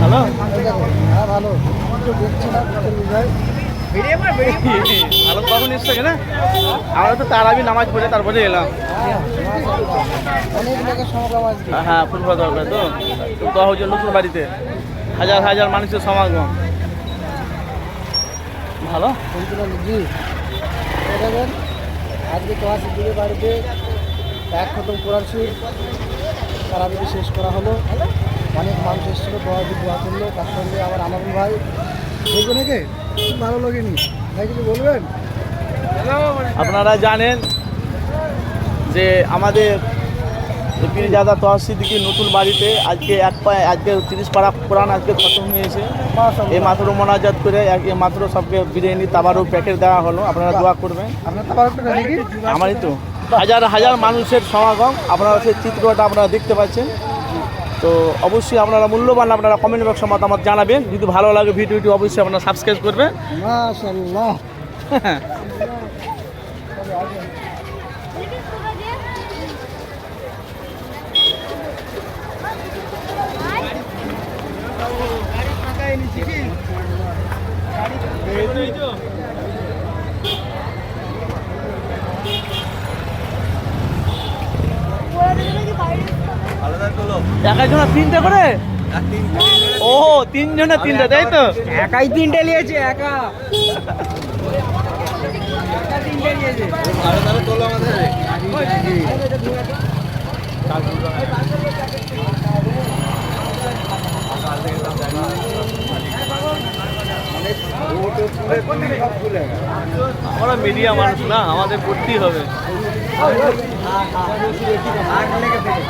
Hello হ্যাঁ ভালো একটু দেখছি না কখন এসছে কেন আমরা তো তারাবি নামাজ পড়ে তারপরে এলাম। অনেক লোকের সমাগম আজকে হ্যাঁ ফুটবল দরকার তো হচ্ছে নতুন বাড়িতে। হাজার হাজার মানুষের সমাগম। ভালো? জি আজকে ক্লাসের দিকে বাড়িতে এক খতম কোরআন শরীফ তারাবিকে শেষ করা হলো অনেক মানুষ এসেছিল দোয়া দিয়ে দোয়া করল। তার সঙ্গে আবার আমার ভাই। দেখবে নাকি? ভালো লাগেনি। ভাই কিছু বলবেন? আপনারা জানেন যে আমাদের পীরজাদা তহসিদিকে নতুন বাড়িতে আজকে এক পায়ে আজকে তিরিশ পাড়া কোরআন আজকে খতম হয়েছে। এই মাত্র মোনাজাত করে এই মাত্র সবকে বিরিয়ানি তাবারও প্যাকেট দেওয়া হলো। আপনারা দোয়া করবেন। আমারই তো। হাজার হাজার মানুষের সমাগম। আপনারা সেই চিত্রটা আপনারা দেখতে পাচ্ছেন। তো অবশ্যই আপনারা মূল্যবান আপনারা কমেন্ট বক্সে মতামত জানাবেন। যদি ভালো লাগে ভিডিওটি অবশ্যই আপনারা সাবস্ক্রাইব করবেন। এক একজনের তিনটে করে? ও তিনজনের তিনটে তাই তো? একাই তিনটে নিয়েছে একা। আমরা মিডিয়া মানুষ না আমাদের করতেই হবে। লেগে থেকে